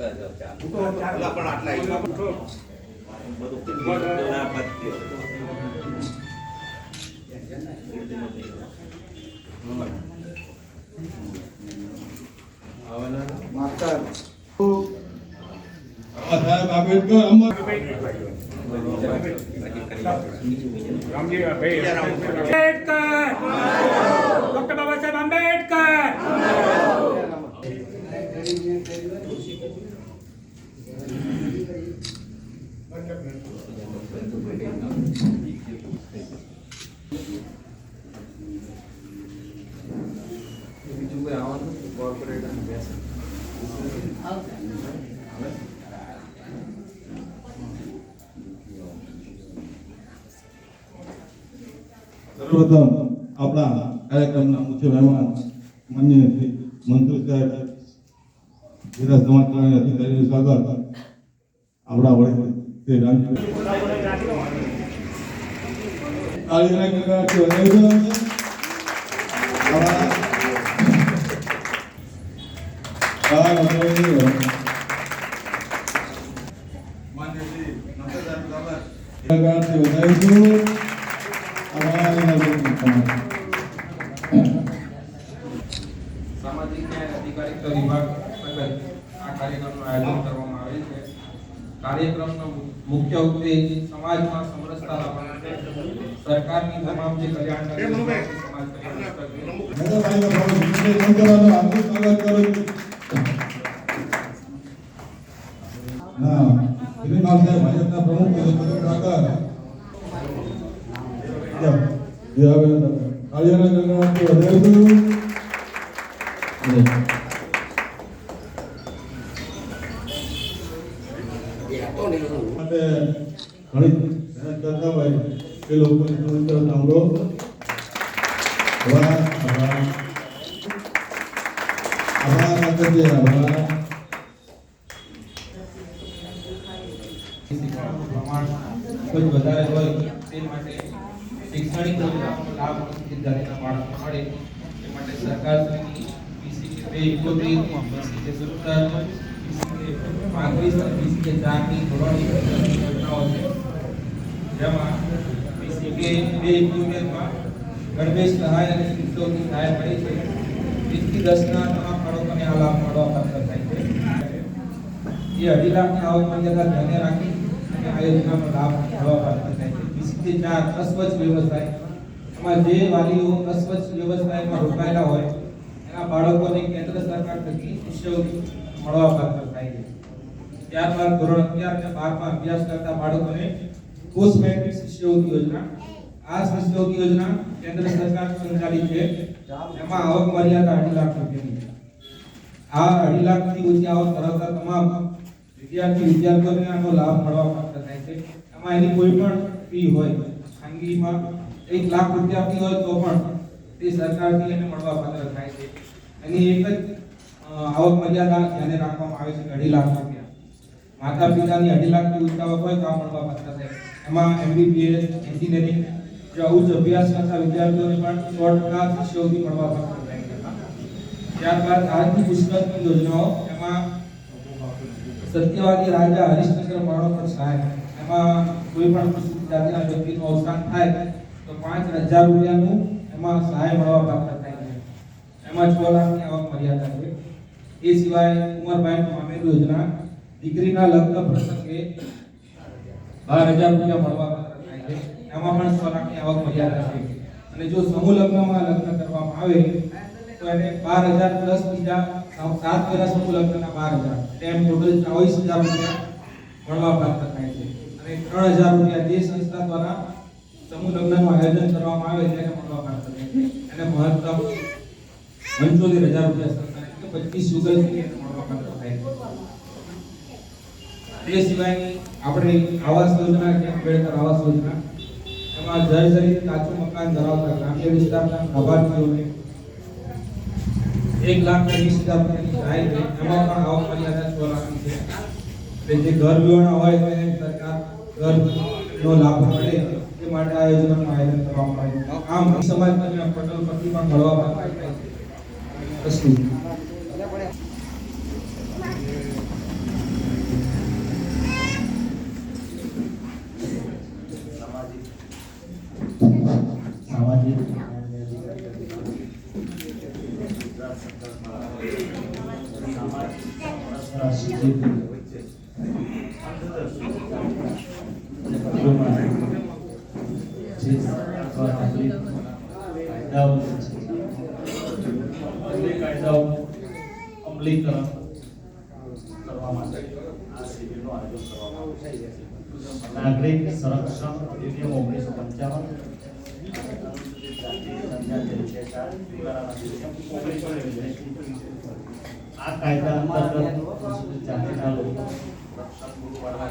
અલા, પણ આટલા બધું કેટલું ના પત્યો. બાબા સાહેબ આંબેડકર અમર આંબેડકર ડોક્ટર બાબા સાહેબ આંબેડકર સર્વપ્રથમ આપણા કાર્યક્રમના મુખ્ય મહેમાન માન્ય શ્રી મંત્રી સાહેબ જિલ્લા સમાજ કલ્યાણ અધિકારીનું સ્વાગત આપણા વડે શ્રી રામજી કાળીના ગંગાથી વધાવી છે આપણા કાળા મંત્રીની માન્ય શ્રી નમસ્કાર બાબા ગંગાથી વધાવીશું સામાજિક ન્યાય અધિકારીતા વિભાગ અંતર્ગત આ કાર્યક્રમનું આયોજન કરવામાં આવે છે કાર્યક્રમનો મુખ્ય ઉદ્દેશ સમાજમાં સમરસતા લાવવાનો છે. સરકારની તમામ જે કલ્યાણકારી છે, સમાજ કલ્યાણ વિભાગની માટે ઘણી મહેનત કરતા હોય એ લોકોની સમસ્યાઓ સાંભળો આભાર આભાર આભાર માતાજી આભાર શિક્ષણનું પ્રમાણ ખૂબ જ વધારે હોય તે માટે શૈક્ષણિક લાભ અનુસૂચિત જાતિના બાળકો મળે. તે માટે સરકારશ્રીની PCK બે એકોતેર, PCK સત્તર, PCK પાંત્રીસ અને PCK ચારની ધોરણની યોજનાઓ છે. જેમાં PCK બે એકોતેરમાં ગણવેશ સહાય અને શિક્ષકોની સહાય મળી છે. વીસથી દસના તમામ બાળકોને આ લાભ મળવા પાત્ર થાય છે. એ અઢી લાખની આવક મર્યાદા ધ્યાને રાખી અને લાભ મળવા પાત્ર થાય છે. ચાર અસ્વચ્છ વ્યવસાય, એમાં જે વાલીઓ અસ્વચ્છ વ્યવસાયમાં રોકાયેલા હોય, એના બાળકોને કેન્દ્ર સરકાર થકી શિષ્યવૃત્તિ મળવા પાત્ર થાય છે. ત્યારબાદ ધોરણ અગિયાર અને બારમાં અભ્યાસ કરતા બાળકોને પોસ્ટ મેટ્રિક શિષ્યવૃત્તિ યોજના. આ શિષ્યવૃત્તિ યોજના કેન્દ્ર સરકાર સંચાલિત છે. એમાં આવક મર્યાદા અઢી લાખ રૂપિયાની આ અઢી લાખથી ઓછી આવક ધરાવતા તમામ વિદ્યાર્થી, વિદ્યાર્થીઓને આનો લાભ મળવા એમાં એની કોઈ પણ ફી હોય, ખાનગીમાં એક લાખ રૂપિયા ફી હોય તો પણ તે સરકારથી એને મળવા પાત્ર થાય છે. એની એક જ આવક મર્યાદા ધ્યાને રાખવામાં આવે છે અઢી લાખ રૂપિયા. માતા પિતાની અઢી લાખની આવક હોય તો આ મળવા પાત્ર થાય એમાં એમબીબીએસ એન્જિનિયરિંગ ઉચ્ચ અભ્યાસ કરતા વિદ્યાર્થીઓને પણ સો ટકા શિષ્યવૃત્તિ મળવા પાત્ર થાય ત્યારબાદ આજની પુસ્તકની યોજનાઓ, એમાં સત્યવાદી રાજા હરિશ્ચંદ્ર માણોકર સહાય એમાં કોઈ પણ અનુસૂચિત જાતિના વ્યક્તિનું અવસાન થાય તો પાંચ હજાર રૂપિયાનું એમાં સહાય મળવા પાત્ર થાય છે. એમાં છ લાખની આવક મર્યાદા છે. એ સિવાય ઉમરભાઈ મામેર યોજના દીકરીના લગ્ન પ્રસંગે બાર હજાર રૂપિયા મળવા પાત્ર થાય છે. એમાં પણ છ લાખની આવક મર્યાદા છે. અને જો સમૂહ લગ્નમાં લગ્ન કરવામાં આવે તો એને બાર હજાર પ્લસ બીજા સાત વર્ષ સમૂહ લગ્નના બાર હજાર. એમ ટોટલ ચોવીસ હજાર રૂપિયા મળવા પાત્ર થાય છે. અને ત્રણ હજાર રૂપિયા જે સંસ્થા દ્વારા સમૂહ લગ્નનું આયોજન કરવામાં આવે તેને મળવા પાત્ર એને મહત્તમ પંચોતેર હજાર રૂપિયા એટલે પચીસ યુગલથી એને મળવા પાત્ર થાય તે સિવાયની આપણે આવાસ યોજના કે અંબેડકર આવાસ યોજના, એમાં જર્જરિત કાચું મકાન ધરાવતા ગ્રામ્ય વિસ્તારના લાભાર્થીઓને એક લાખ ત્રીસ હજાર રૂપિયાની સહાય છે. એમાં પણ આવક મર્યાદા છ લાખની છે. જે ઘર વિહોણા હોય ઘરનો લાભ મળે એ માટે આ આયોજન કરવામાં આવ્યું. આમ સમાજ પટેલ પટેલ પણ ઘડવામાં વસ્તુ. સામાજિક અથવા નાગરિક કાયદાઓ છે તે કાયદાઓ અમલીકરણ કરવા માટે આ શિબિરનું આયોજન કરવામાં આવ્યું છે નાગરિક સંરક્ષણ અધિનિયમ ઓગણીસો પંચાવન આ કાયદા અંતર્ગત અનુસૂચિત જાતિના લોકો રક્ષણ પૂરું પાડવા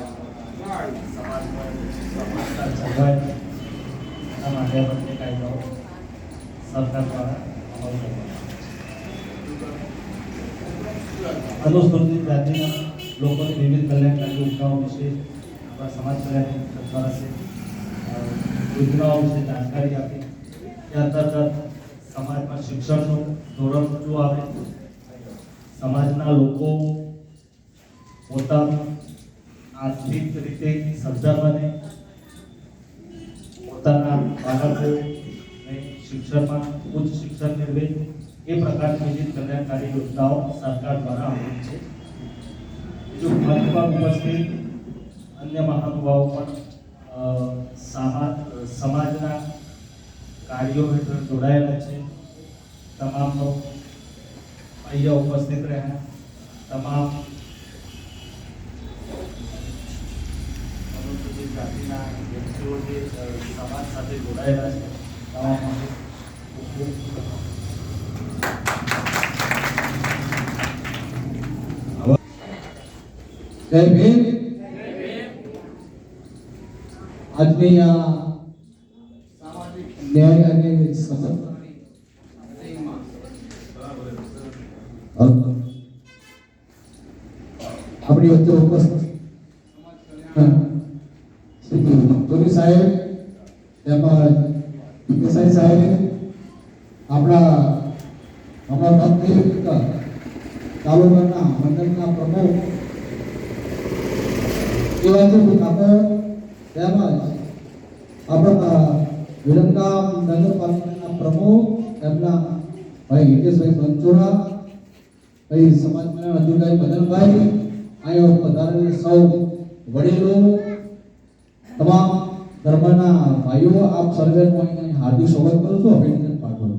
સમાજમાં સમાનતા જળવાય એના માટે બંને કાયદાઓ સરકાર દ્વારા અમલ કરવામાં અનુસૂચિત જાતિના લોકોની વિવિધ યોજનાઓ વિશે આપણા સમાજ કલ્યાણ દ્વારા છે યોજનાઓ વિશે જાણકારી આપે. એ અંતર્ગત સમાજમાં શિક્ષણનું ધોરણ ઊંચું આવે, સમાજના લોકો પોતાનું આર્થિક રીતે સદ્ધર બને, પોતાના બાળકોને શિક્ષણમાં ઉચ્ચ શિક્ષણ મેળવે, એ પ્રકારની વિવિધ કલ્યાણકારી યોજનાઓ સરકાર દ્વારા અમલી છે. બીજું મંચમાં ઉપસ્થિત અન્ય મહાનુભાવો પણ સમાજના કાર્યો હેઠળ જોડાયેલા છે. તમામનો અહીંયા ઉપસ્થિત રહ્યા. તમામ જાતિના વ્યક્તિઓ જે સમાજ સાથે જોડાયેલા છે, તમામ જય આજની આ ન્યાય અને આપણી વચ્ચે ઉપસ્થિત ધોની સાહેબ, તેમજ દેસાઈ સાહેબ આપણા આપણા ભક્તિ તાલુકાના મંડળના પ્રમુખ એવા આપો તેમજ આપણા વિરમગામ નગરપાલિકાના પ્રમુખ એમના ભાઈ હિતેશભાઈ પંચોરા ભાઈ સમાજ કલ્યાણ અધિકારી અહીંયા પધારેલ સૌ વડીલો તમામ ધર્મના ભાઈઓ આપ સર્વેનું અહીં હાર્દિક સ્વાગત કરું છું અભિનંદન પાઠવું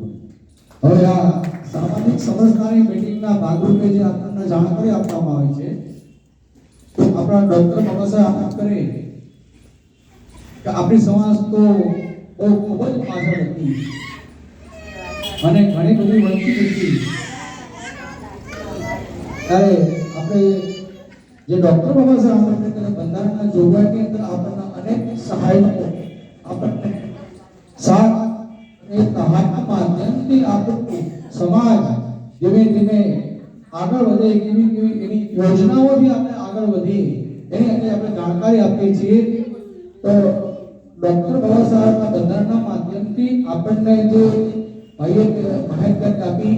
હવે આ સામાજિક સમજદારી મિટિંગના ભાગરૂપે જે આપણને જાણકારી આપવામાં આવી છે આપણા ડોક્ટર બાબા સાહેબ આંબેડકરે કરે કે આપણી સમાજ તો બહુ ખૂબ જ પાછળ હતી અને ઘણી બધી વંચિત હતી ત્યારે આપણે જે ડોક્ટર બાબા સાહેબ આપણને કહે બંધારણના જોગવાઈની અંદર આપણને અનેક સહાયકો આપણને સાથ અને સહાયના માધ્યમથી આપણું સમાજ ધીમે ધીમે આગળ વધે કેવી કેવી એની યોજનાઓથી આપણે આગળ વધીએ એની અંદર આપણે જાણકારી આપીએ છીએ તો ડોક્ટર બાબા સાહેબના બંધારણના માધ્યમથી આપણને જે ભાઈએ માહિતી આપી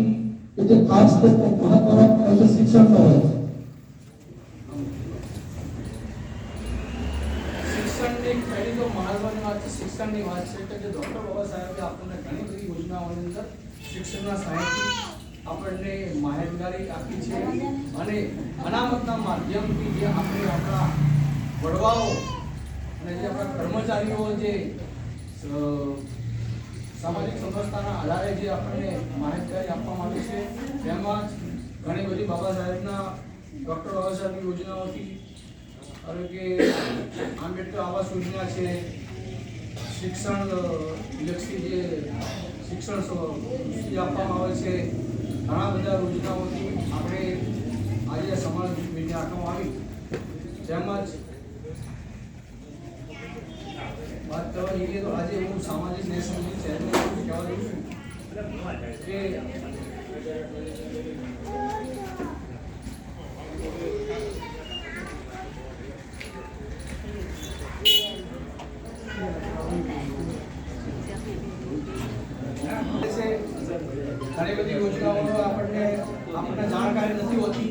કે જે ખાસ તો મહત્વનો શિક્ષણનો હોય શિક્ષણની તો મહત્વની છે, શિક્ષણની વાત છે કે જે ડૉક્ટર બાબા સાહેબે આપણને ઘણી બધી યોજનાઓની અંદર શિક્ષણના સહાયથી આપણને માહિતગારી આપી છે. અને અનામતના માધ્યમથી જે આપણે આપણા વડવાઓ અને આપણા કર્મચારીઓ જે સામાજિક સંસ્થાના આધારે જે આપણને માહિતગારી આપવામાં આવી છે, તેમાં ઘણી બધી બાબા સાહેબના ડૉક્ટર બાબા સાહેબની યોજનાઓથી અને કે આંબેડકર આવાસ યોજના છે, શિક્ષણ લક્ષી જે શિક્ષણ આપવામાં આવે છે, ઘણા બધા યોજનાઓથી આપણે આજે સમાજ મીડિયા રાખવામાં આવી. તેમજ વાત કરવા જઈએ તો આજે હું સામાજિક ન્યાય સમિતિ ચેરમેન તરીકે કહેવા જઉં છું કે છે. ઘણી બધી યોજનાઓનો આપણને આપણને જાણકારી નથી હોતી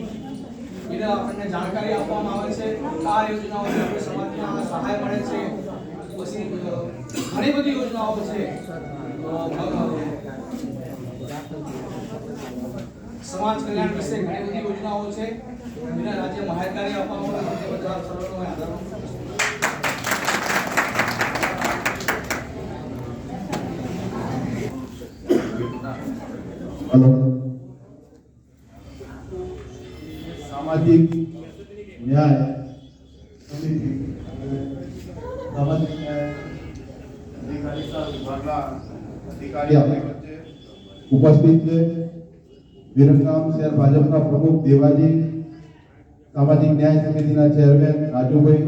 એને આપણને જાણકારી આપવામાં આવે છે આ યોજનાઓથી આપણે સમાજમાં સહાય મળે છે પછી અ, ઘણી બધી યોજનાઓ છે. સમાજ કલ્યાણ વિશે ઘણી બધી યોજનાઓ છે. એના રાજ્ય માહિતગારી આપવામાં આવે છે બધા સર્વનો આધાર સામાજિક ઉપસ્થિત છે. વિરમગામ શહેર ભાજપના પ્રમુખ, દેવાજી સામાજિક ન્યાય સમિતિના ચેરમેન રાજુભાઈ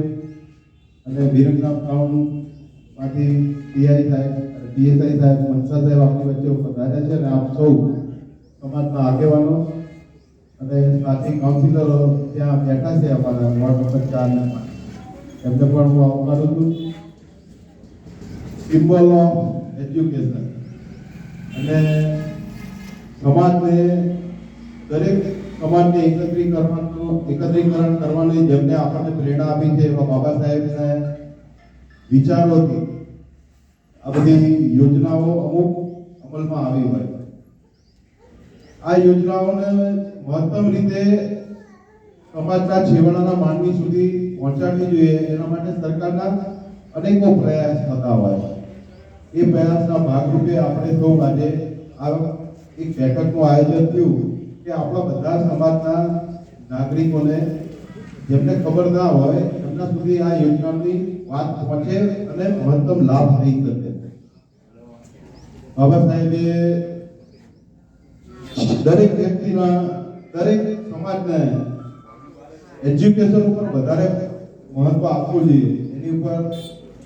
અને વિરમગામ ટાઉનમાંથી પીઆઈ સાહેબ ડીએસઆઈ સાહેબ મનસા સાહેબ આપણી વચ્ચે પધાર્યા છે અને આપ સૌ સમાજના આગેવાનો અને સાથી કાઉન્સિલરો ત્યાં બેઠા છે અમારા વોર્ડ નંબર ચારના એમને પણ હું આવકારું છું. સિમ્બોલ ઓફ એજ્યુકેશન અને સમાજને દરેક સમાજને એકત્રીકરણનું, એકત્રીકરણ કરવાની જેમને આપણને પ્રેરણા આપી છે એવા બાબા સાહેબને વિચારોથી આ બધી યોજનાઓ અમુક અમલમાં આવી હોય. આ યોજનાઓને મહત્તમ રીતે સમાજના છેવાડાના માનવી સુધી પહોંચાડવી જોઈએ. એના માટે સરકારના અનેકો પ્રયાસ થતા હોય એ પ્રયાસના ભાગરૂપે આપણે સૌ આજે આ એક બેઠકનું આયોજન થયું કે આપણા બધા સમાજના નાગરિકોને જેમને ખબર ના હોય, એમના સુધી આ યોજનાની વાત પહોંચે અને મહત્તમ લાભ થઈ શકે. બાબા સાહેબે દરેક વ્યક્તિના, દરેક સમાજને એજ્યુકેશન ઉપર વધારે મહત્વ આપવું જોઈએ. એની ઉપર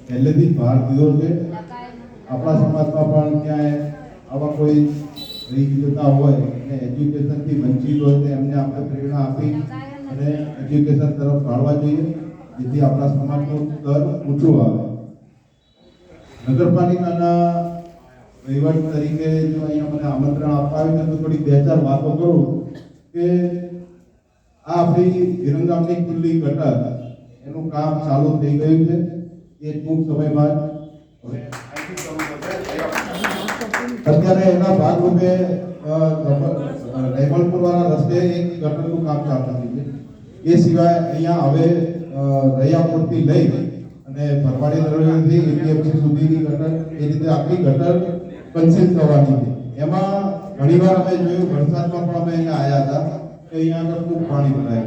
પહેલેથી ભાર દીધો છે. આપણા સમાજમાં પણ ક્યાંય આવા કોઈ રહી જતા હોય અને એજ્યુકેશનથી વંચિત હોય તો એમને આપણે પ્રેરણા આપી અને એજ્યુકેશન તરફ વાળવા જોઈએ, જેથી આપણા સમાજનું સ્તર ઊંચું આવે નગરપાલિકાના વહીવટ તરીકે જો અહીંયા મને આમંત્રણ આપવા આવ્યું તો થોડી બે ચાર વાતો કરું કે આ આપણી વિરંગામની ખુલ્લી ગટર એનું કામ ચાલુ થઈ ગયું છે એ ટૂંક સમયમાં હવે. અત્યારે એના ભાગરૂપે રેમલપુર વાળા રસ્તે એક ગટરનું કામ ચાલતા છે એ સિવાય અહીંયા હવે રૈયાપુરથી લઈ અને ભરવાડી દરવાજાથી એપીએમસી સુધીની ગટર, એ રીતે આખી ગટર કન્સિલ થવાની હતી. એમાં ઘણીવાર અમે જોયું, વરસાદમાં પણ અમે અહીંયા આવ્યા હતા કે અહીંયા આગળ ખૂબ પાણી ભરાય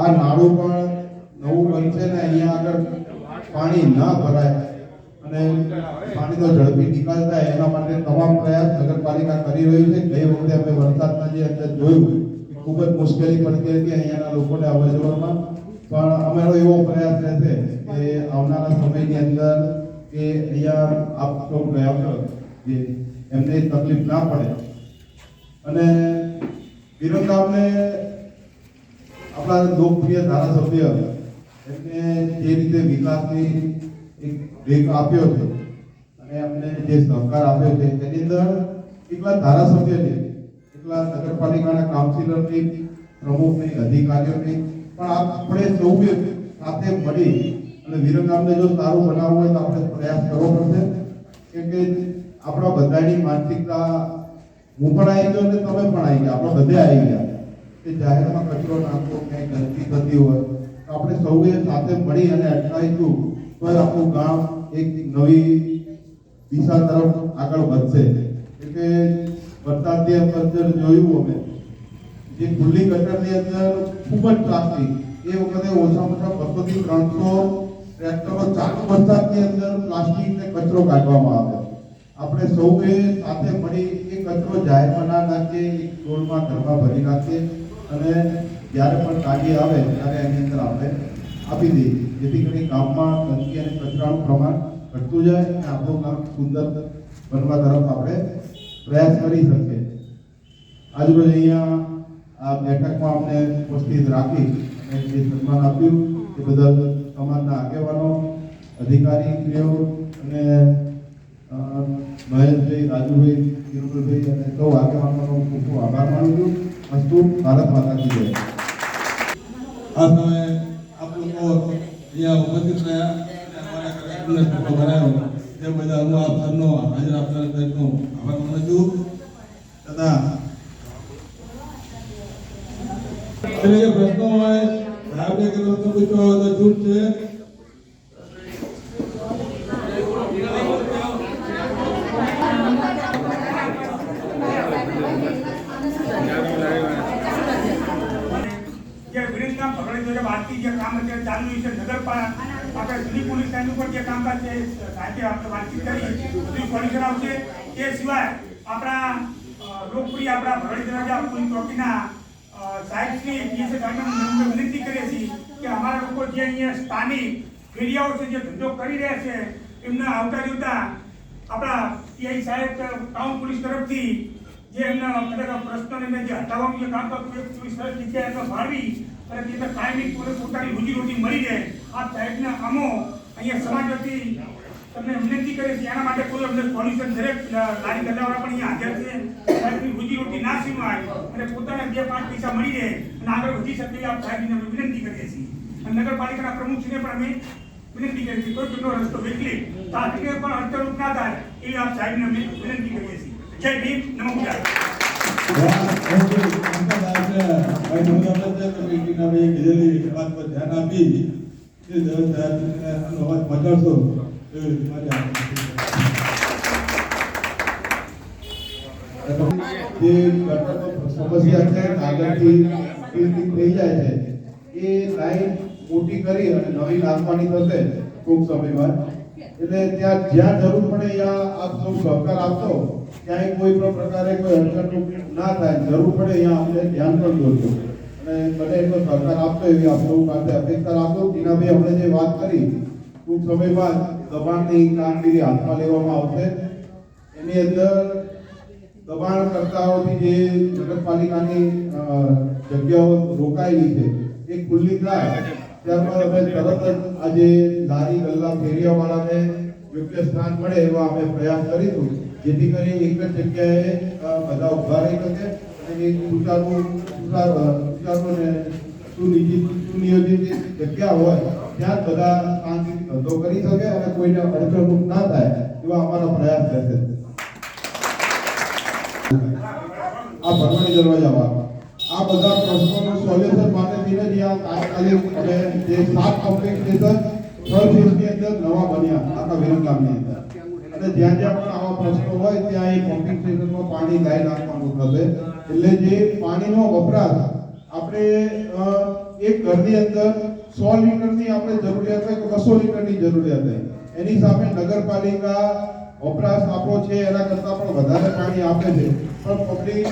આ નાળું પણ નવું બનશે ને અહીંયા આગળ પાણી ના ભરાય. અને પાણીનો ઝડપી નિકાલ થાય એના માટે તમામ પ્રયાસ નગરપાલિકા કરી રહ્યું છે. ગઈ વખતે અમે વરસાદના જે અંદર જોયું ખૂબ જ મુશ્કેલી પડતી હતી અહીંયાના લોકોને અવર જવરમાં પણ અમારો એવો પ્રયાસ રહેશે કે આવનારા સમયની અંદર કે અહીંયા આપ ગયા છો, જે એમને તકલીફ ના પડે. અને વિરમગામને આપણા લોકપ્રિય ધારાસભ્ય એમને જે રીતે વિકાસની એક વેગ આપ્યો છે. અને અમને જે સહકાર આપ્યો છે, તેની અંદર એકલા ધારાસભ્ય છે એકલા નગરપાલિકાના કાઉન્સિલરની પ્રમુખની અધિકારીઓની પણ આપણે સૌએ સાથે મળી અને વિરમગામને જો સારું બનાવવું હોય તો આપણે પ્રયાસ કરવો પડશે. કેમ કે આપણા બધાની માનસિકતા હું પણ આવી ગયો અને તમે પણ આવી ગયા. આપણે બધે આવી ગયા. કે જાહેરમાં કચરો નાખવો, ક્યાંય ગંદકી થતી હોય, તો આપણે સૌએ સાથે મળી અને અટકાવીશું. તો આપણું ગામ એક નવી દિશા તરફ આગળ વધશે. એટલે વરસાદની અંદર જોયું અમે. જે ખુલ્લી ગટરની અંદર ખૂબ જ પ્લાસ્ટિક. એ વખતે ઓછામાં ઓછા બસો થી ત્રણસો ટ્રેક્ટરો ચાલુ વરસાદની અંદર પ્લાસ્ટિક ને કચરો કાઢવામાં આવ્યો. આપણે સૌએ સાથે મળી એ કચરો જાહેરમાં ના નાખીએ, એક ડોલમાં ઘરમાં ભરી નાખીએ અને જ્યારે પણ કાઢી આવે ત્યારે એની અંદર આપણે આપી દે. જેથી કરી ગામમાં ગંદકી અને કચરાનું પ્રમાણ ઘટતું જાય અને આપણું ગામ સુંદર બનવા તરફ આપણે પ્રયાસ કરી શકીએ. આજરોજ અહીંયા આ બેઠકમાં અમને ઉપસ્થિત રાખી અને જે સન્માન આપ્યું એ બદલ સમાજના આગેવાનો અધિકારીશ્રીઓ અને અ, મહેશભાઈ રાજુભાઈ કિરુલભાઈ અને સૌ આગેવાનોનો ખૂબ ખૂબ આભાર માનું છું. અસ્તુ ભારત માતા કી જય. આ સમયે અહીંયા ઉપસ્થિત રહ્યા અમારા હાજર આપનાર દરેકનો આભાર માનું છું. તથા પૂછવા હોય તો છૂટ છે. બાકી જે કામ અત્યારે ચાલુ છે નગરપાલિકા આપણે જૂની પોલીસ લાઈન ઉપર જે કામકાજ છે સાથે આપણે વાતચીત કરી. જૂની પોલીસ આવશે એ સિવાય આપણા લોકપ્રિય આપણા ભરણી દરવાજા પોલીસ ચોકીના સાહેબશ્રી પીએસએ સાહેબને વિનંતી કરીએ છીએ કે અમારા લોકો જે અહીંયા સ્થાનિક ફેરિયાઓ છે જે ધંધો કરી રહ્યા છે એમને આવતા જોતા આપણા પીઆઈ સાહેબ ટાઉન પોલીસ તરફથી જે એમના બધા પ્રશ્નોને જે હટાવવાનું જે કામ કરતું એ સરસ જગ્યાએ એમને ફાળવી અને તે કાયમી પોતે પોતાની રોજીરોટી મળી રહે આ સાહેબના કામો અહીંયા સમાજ વતી તમને વિનંતી કરે છે એના માટે કોઈ અમને સોલ્યુશન દરેક લારી ગલ્લાવાળા પણ અહીંયા હાજર છે. સાહેબની રોજીરોટી ના સીમાય અને પોતાને બે પાંચ પૈસા મળી રહે અને આગળ વધી શકે આપ સાહેબને અમે વિનંતી કરીએ છીએ. અને નગરપાલિકાના પ્રમુખશ્રીને પણ અમે વિનંતી કરીએ છીએ, કોઈ બીજો રસ્તો વેકલી તાત્કાલિક પણ અંતરૂપ ના થાય એવી આપ સાહેબને અમે વિનંતી કરીએ છીએ. જય ભીમ. નમો બુદ્ધાય ધ્યાન આપી એ અવાજ પહોંચાડશો એ મજા જે સમસ્યા છે કાગળથી થઈ જાય છે એ લાઈન મોટી કરી અને નવી નાખવાની થશે ટૂંક સમયમાં એટલે ત્યાં જ્યાં જરૂર પડે ત્યાં આપ સૌ સહકાર આપશો ક્યાંય કોઈ પણ પ્રકારે કોઈ અડચણ ના થાય. જરૂર પડે ત્યાં આપણે ધ્યાન પણ દોરજો. અને બને એટલો સહકાર આપતો એવી આપણું પાસે અપેક્ષા રાખો. ટીનાભાઈ આપણે જે વાત કરી, ટૂંક સમયમાં દબાણની કામગીરી હાથમાં લેવામાં આવશે. એની અંદર દબાણકર્તાઓથી જે નગરપાલિકાની જગ્યાઓ રોકાયેલી છે, એ ખુલ્લી થાય. ત્યારબાદ અમે તરત જ આજે લારી ગલ્લા ફેરિયાવાળાને યોગ્ય સ્થાન મળે એવા અમે પ્રયાસ કરીશું. જેથી કરી એક જ જગ્યાએ અ, બધા ઊભા રહી શકે અને એક સુચારુ સુચાર અ, સુચારુ અને સુનિયોજિત સુનિયોજિત જગ્યા હોય ત્યાં જ બધા શાંતિથી ધંધો કરી શકે અને કોઈને અડચણરૂપ ના થાય એવા અમારા પ્રયાસ રહેશે આ ભરવાડી દરવાજામાં આ બધા પ્રશ્નોનું સોલ્યુશન માટે થઈને જ આ તાત્કાલિક અમે જે સાત પમ્પિંગ સ્ટેશન થર્ડ ફેઝની અંદર નવા બન્યા આખા વિરમગામની અંદર અને જ્યાં જ્યાં પણ આવા પ્રશ્નો હોય, ત્યાં એ પમ્પિંગ સ્ટેશનમાં પાણી લાઈ નાખવાનું થશે. એટલે જે પાણીનો વપરાશ આપણે એક ઘરની અંદર સો લીટરની આપણે જરૂરિયાત હોય કે બસો લીટરની જરૂરિયાત હોય, એની સામે નગરપાલિકા વપરાશ આપણો છે, એના કરતાં પણ વધારે પાણી આપે છે. પણ પબ્લિક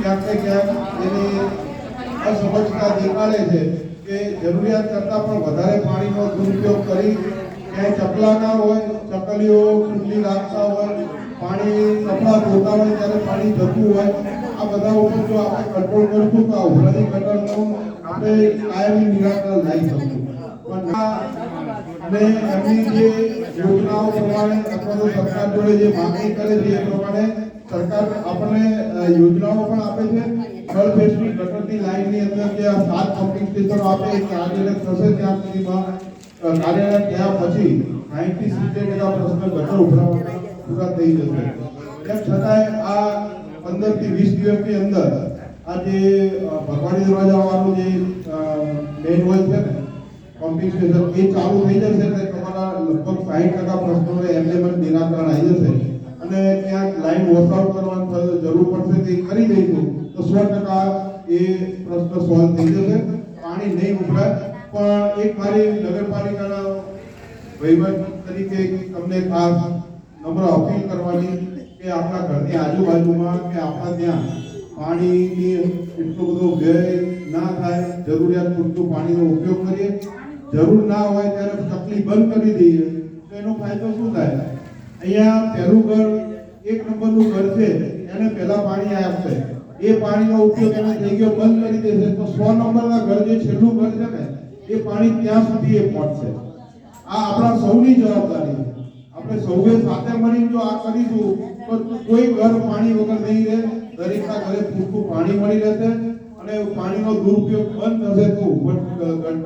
ક્યાંક ને ક્યાંક એની અસમજતા દેખાડે છે કે જરૂરિયાત કરતાં પણ વધારે પાણીનો દુરુપયોગ કરી ક્યાંય ચકલા ના હોય ચકલીઓ ખુલ્લી રાખતા હોય, પાણી કપડા ધોતા હોય ત્યારે પાણી જતું હોય. આ બધા ઉપર જો આપણે કંટ્રોલ કરશું તો આ ઉભરાતી ગટરનું આપણે કાયમી નિરાકરણ લાવી શકશું. અને એમની જે યોજનાઓ પ્રમાણે અથવા તો સરકાર જોડે જે માંગણી કરે છે એ પ્રમાણે સરકાર આપણને યોજનાઓ પણ આપે છે. થર્ડ ફેઝની ગટરની લાઇનની અંદર જે સાત પમ્પિંગ સ્ટેશનો આપે એ કાર્યરત થશે ત્યાં સુધીમાં. અ, કાર્યરત પછી 90 સિત્તેર ટકા પ્રશ્ન ગટર ઉભરાવાના પૂરા થઈ જશે. તેમ છતાંય આ પંદરથી વીસ દિવસની અંદર આ જે અ, ભરવાડી દરવાજા વાળું જે મેન હોય છે ને પમ્પિંગ સ્ટેશન એ ચાલુ થઈ જશે એટલે તમારા લગભગ સાહીઠ ટકા પ્રશ્નોને એમને પણ નિરાકરણ આવી જશે. અને ક્યાંક લાઈન વોશઆઉટ કરવાની જરૂર પડશે તે કરી દઈશું તો સો ટકા એ પ્રશ્ન સોલ્વ થઈ જશે. પાણી નહીં ઉભરાય. પણ એક મારી નગરપાલિકાના વહીવટ તરીકે તમને ખાસ નમ્ર અપીલ કરવાની કે આપણા ઘરની આજુબાજુમાં કે આપણા ત્યાં પાણીની એટલો બધો વ્યય ના થાય, જરૂરિયાત પૂરતું પાણીનો ઉપયોગ કરીએ. જરૂર ના હોય ત્યારે તકલીફ બંધ કરી દઈએ, તો એનો ફાયદો શું થાય? અહીંયા પહેલું ઘર એક નંબરનું ઘર છે, એને પહેલા પાણી આપશે એ પાણીનો ઉપયોગ એને થઈ ગયો બંધ કરી દેશે, તો સો નંબરના ઘર જે છેલ્લું ઘર છે ને એ પાણી ત્યાં સુધી એ પહોંચશે. આ આપણા સૌની જવાબદારી આપણે સૌએ સાથે મળીને જો આ કરીશું, તો કોઈ ઘર પાણી વગર નહીં રહે. દરેકના ઘરે પૂરતું પાણી મળી રહેશે અને પાણીનો દુરુપયોગ બંધ થશે તો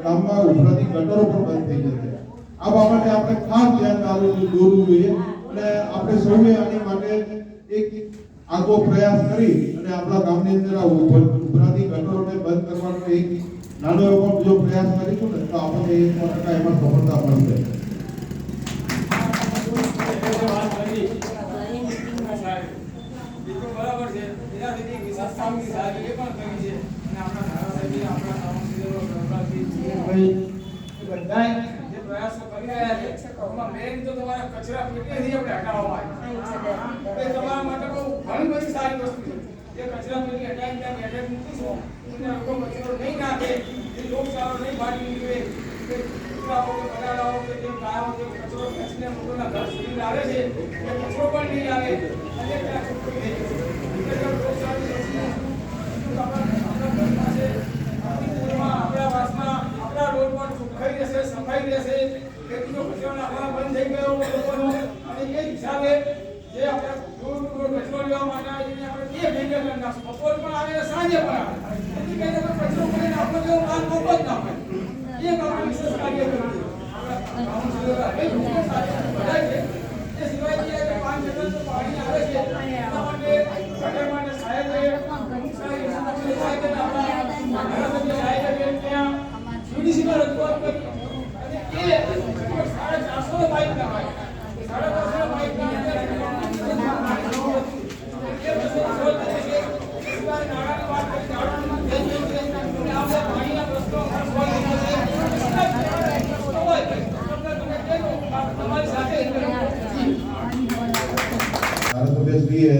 ગામમાં ઉભરાતી ગટરો પણ બંધ થઈ જશે. આ બાબતે આપણે ખાસ ધ્યાન દોરવું જોઈએ અને આપણે સૌએ આની માટે એક આગો પ્રયાસ કરી અને આપણા ગામની અંદર ઉભરાતી ગટરોને બંધ કરવાનો એક નાનો એવો પણ જો પ્રયાસ કરીશું ને તો આપણને એક ટકા એમાં સફળતા મળશે. બરાબર છે એના સુધી વિશેષ કામગીરી સારી એ પણ કરી છે અને આપણા ધારાસભ્ય આપણા કાઉન્સિલરો પ્રભારી જીવનભાઈ એ બધાય જે પ્રયાસો કરી રહ્યા છે એમાં મેન તો તમારા કચરા પેટીથી આપણે હટાવવા આવે તમારા માટે બહુ ઘણી બધી સારી વસ્તુ છે. જે કચરા પેટી હટાવી ત્યાં બેઠક મૂકીશું. અને લોકો કચરો નહીં નાખે. એ લોકશાળો નહીં ફાટી નીકળે કે કૂતરાઓ કે બગાડાઓ કે જે જે કચરો ખેંચીને લોકોના લાવે છે, એ કચરો પણ નહીં આવે અને ત્યાં છોકરી જો રહેશે, સફાઈ રહેશે? ખેતીનો કચરો નાખવાનો બંધ થઈ ગયો અને એ હિસાબે જે આપણે દૂર દૂર કચરો લેવા માટે આવીને આપણે બે ભેગા કરી નાખશું. બપોર પણ આવે અને સાંજે પણ આવે. એથી કરીને આપણે કચરો કરીને આપણો જેવો માલ મોકો જ ના હોય. એ આપણે વિશેષ કાર્ય કર્યું છે આપણા કાઉન્સિલરો એ લોકો સાથે બધા છે. એ સિવાય જે આજે પાંચ જગ્યાએ પાણી આવે છે, એના માટે ગટર માટે સાહેબે સાહેબ સાહેબ આપણા ધારાસભ્ય સાહેબે ત્યાં મ્યુનિસિપલ રજૂઆત કરી. અને એ સાડા ચારસો બાઈક ના હોય. સાડા ચારસો બાઈક ના અંદર એ વસ્તુ સરળ થાય છે એ સિવાય નાણાંની વાત કરી નાણાંની વાત થઈ ગઈ છે અને આપણે પાણીના પ્રશ્નો સોલ્વ થશે પ્રશ્નો હોય તમને તમે કહેજો તમારી સાથે જી ધારાસભ્યશ્રીએ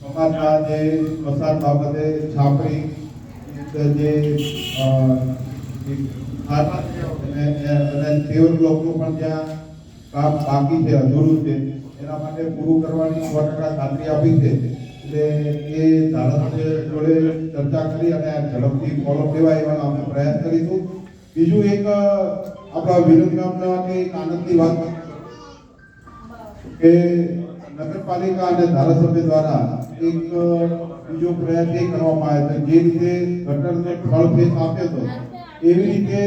સમાજના જે પસાર બાબતે છાપરી જે અને અને લોકો પણ જ્યાં કામ બાકી છે, અધૂરું છે. એના માટે પૂરું કરવાની સો ટકા ખાતરી આપી છે. એટલે એ ધારાસભ્ય જોડે ચર્ચા કરી અને ઝડપથી ફોલો લેવાય એવાનો અમે પ્રયાસ કરીશું. બીજું એક આપણા વિરમગામના કે એક આનંદની વાત કે નગરપાલિકા અને ધારાસભ્ય દ્વારા એક બીજો પ્રયાસ એ કરવામાં આવ્યો છે જે રીતે ગટરને ખળ ફેસ આપ્યો હતો, એવી રીતે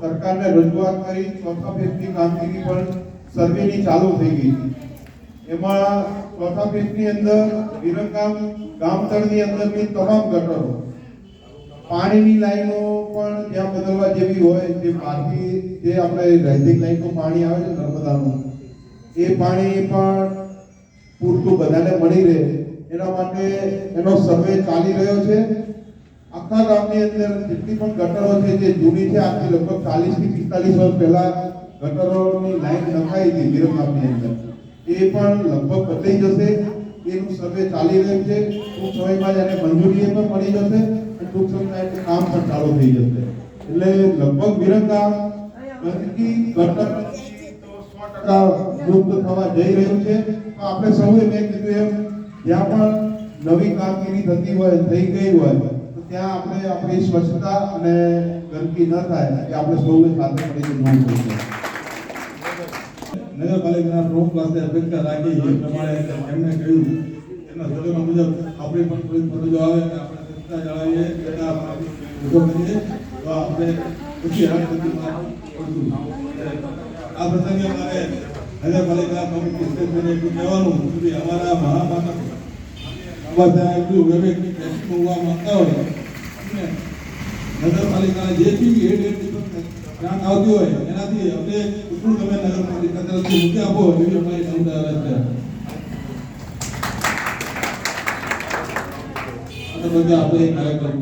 સરકારને રજૂઆત કરી, ચોથા ફેસની કામગીરી પણ સર્વેની ચાલુ થઈ ગઈ હતી. એમાં ચોથા ફેસની અંદર વિરંગામ ગામતળની અંદરની તમામ ગટરો, પાણીની લાઈનો પણ ત્યાં બદલવા જેવી હોય, જે બહારથી જે આપણે રાઇઝિંગ લાઈનનું પાણી આવે છે નર્મદાનું, એ પાણી પણ પૂરતું બધાને મળી રહે. એના માટે એનો સર્વે ચાલી રહ્યો છે. આખા ગામની અંદર જેટલી પણ ગટરો છે, જે જૂની છે આજથી લગભગ ચાલીસથી પિસ્તાલીસ વર્ષ પહેલા ગટરોની લાઈન નખાઈ હતી વિરમ ગામની અંદર. એ પણ લગભગ બદલાઈ જશે. એનું સર્વે ચાલી રહ્યું છે. ટૂંક સમયમાં જ એને મંજૂરી પણ મળી જશે અને ટૂંક સમયમાં કામ પણ ચાલુ થઈ જશે. એટલે લગભગ વિરમ ગામ ગંદકી, ગટર મુક્ત થવા જઈ રહ્યું છે. આપણે સૌએ મેં કીધું એમ, જ્યાં પણ નવી કામગીરી થતી હોય, થઈ ગઈ હોય, તો ત્યાં આપણે આપણી સ્વચ્છતા અને ગંદકી ન થાય એ આપણે સૌએ સાથે મળીને નોંધ કરીએ નગરપાલિકાના પ્રમુખ પાસે અપેક્ષા રાખી એ પ્રમાણે એમને કહ્યું એના સૂચનો મુજબ આપણી પણ કોઈ ફરજો આવે કે આપણે સ્વચ્છતા જાળવીએ એના ઊભો કરીએ, તો આપણે પડશું આ પ્રસંગે મારે નગરપાલિકા એટલું કહેવાનું કે અમારા મહામાનવ બાબા માંગતા હોય નગરપાલિકાના જે બી હેડ હેડ ગ્રાન્ટ આવતી હોય, એનાથી અમને કેટલું તમે નગરપાલિકા તરફથી મૂકી છે. અને બધા આપણે કાર્યક્રમ